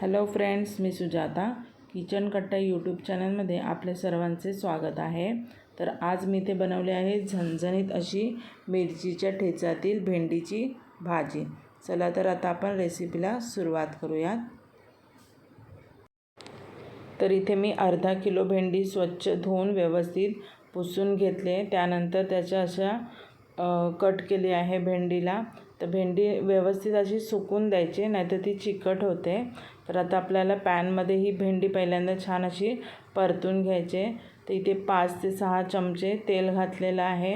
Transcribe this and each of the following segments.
Hello friends मी Sujata. Kitchen Katta YouTube चॅनलमध्ये आपल्या सर्वांचे स्वागत आहे. तर आज मी ते बनवले आहे झणझणीत अशी मिरचीच्या ठेचातील भेंडीची भाजी. चला तर आता आपण रेसिपीला सुरुवात करूयात. तर इथे मी अर्धा किलो भेंडी स्वच्छ धुवून व्यवस्थित पुसून घेतले त्यानंतर त्याच्या अशा कट केली आहे भेंडीला. तर भेंडी व्यवस्थित अशी सुकून द्यायची नाहीतर ती चिकट होते. तर आता आपल्याला पॅनमध्ये ही भेंडी पहिल्यांदा छान अशी परतून घ्यायचे. तर इथे पाच ते सहा चमचे तेल घातलेलं आहे.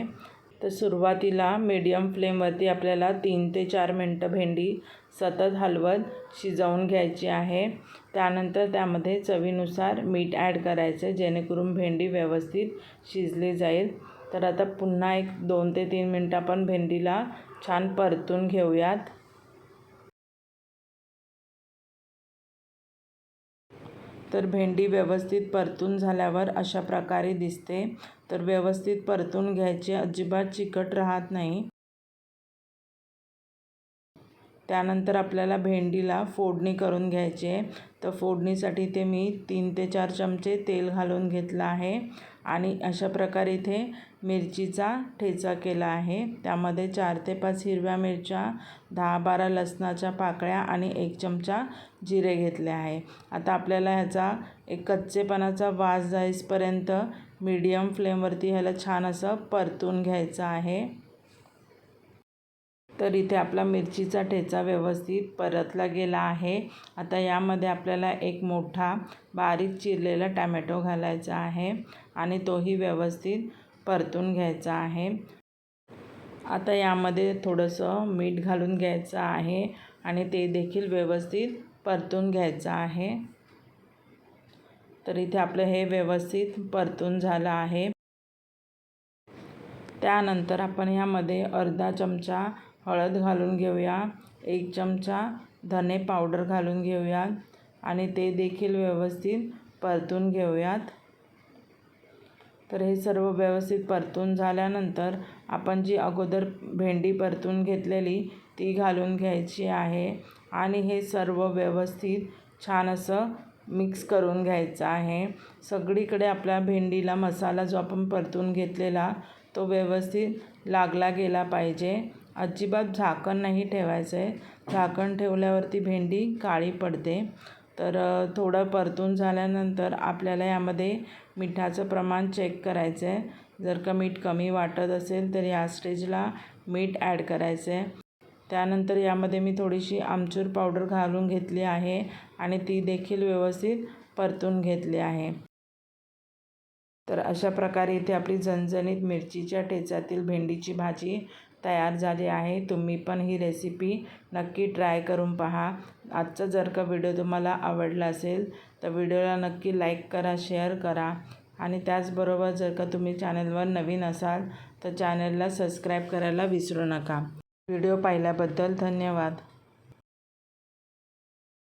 तर सुरुवातीला मीडियम फ्लेमवरती आपल्याला तीन ते चार मिनटं भेंडी सतत हलवत शिजवून घ्यायची आहे. त्यानंतर त्यामध्ये चवीनुसार मीठ ॲड करायचं जेणेकरून भेंडी व्यवस्थित शिजली जाईल. तर आता पुन्हा एक दोन ते तीन मिनटं आपण भेंडीला छान परतून घेऊयात. तर भेंडी व्यवस्थित परतून झाल्यावर अशा प्रकारे दिसते. तर व्यवस्थित परतून घ्यायचे अजिबात चिकट राहत नाही. त्यानंतर आपल्याला भेंडीला फोडणी करून घ्यायची आहे. तर फोडणीसाठी ते मी तीन ते चार चमचे तेल घालून घेतलं आहे आणि अशा प्रकारे इथे मिरचीचा ठेचा केला आहे. त्यामध्ये चार ते पाच हिरव्या मिरच्या दहा बारा लसणाच्या पाकळ्या आणि एक चमचा जिरे घेतले आहे. आता आपल्याला ह्याचा एक कच्चेपणाचा वास जाईसपर्यंत मीडियम फ्लेमवरती ह्याला छान असं परतून घ्यायचं आहे. तर इथे आपला मिरचीचा ठेचा व्यवस्थित परतला गेला आहे. आता यामध्ये आपल्याला एक मोठा बारीक चिरलेला टॅमॅटो घालायचा आहे आणि तोही व्यवस्थित परतून घ्यायचा आहे. आता यामध्ये थोडंसं मीठ घालून घ्यायचं आहे आणि ते देखील व्यवस्थित परतून घ्यायचं आहे. तर इथे आपलं हे व्यवस्थित परतून झालं आहे. त्यानंतर आपण ह्यामध्ये अर्धा चमचा हळद घालून घेऊया. एक चमचा धने पावडर घालून घेऊयात आणि ते देखील व्यवस्थित परतून घेऊयात. तर हे सर्व व्यवस्थित परतून झाल्यानंतर आपण जी अगोदर भेंडी परतून घेतलेली ती घालून घ्यायची आहे. आणि हे सर्व व्यवस्थित छान असं मिक्स करून घ्यायचं आहे. सगळीकडे आपल्या भेंडीला मसाला जो आपण परतून घेतलेला तो व्यवस्थित लागला गेला पाहिजे. अजिबात झाकण नाही ठेवायचं आहे झाकण ठेवल्यावरती भेंडी काळी पडते. तर थोडं परतून झाल्यानंतर आपल्याला यामध्ये मिठाचं प्रमाण चेक करायचं आहे जर का मीठ कमी वाटत असेल तर या स्टेजला मीठ ॲड करायचं आहे त्यानंतर यामध्ये मी थोडीशी आमचूर पावडर घालून घेतली आहे आणि ती देखील व्यवस्थित परतून घेतली आहे. तर अशा प्रकारे इथे आपली झणझणीत मिरचीच्या ठेचातील भेंडीची भाजी तयार झाली आहे. तुम्ही पण ही रेसिपी नक्की ट्राय करून पहा. आजचा जर का व्हिडिओ तुम्हाला आवडला असेल तर व्हिडिओला नक्की लाईक करा शेअर करा. आणि त्याचबरोबर जर का तुम्ही चॅनलवर नवीन असाल तर चॅनलला सबस्क्राईब करायला विसरू नका. व्हिडिओ पाहिल्याबद्दल धन्यवाद.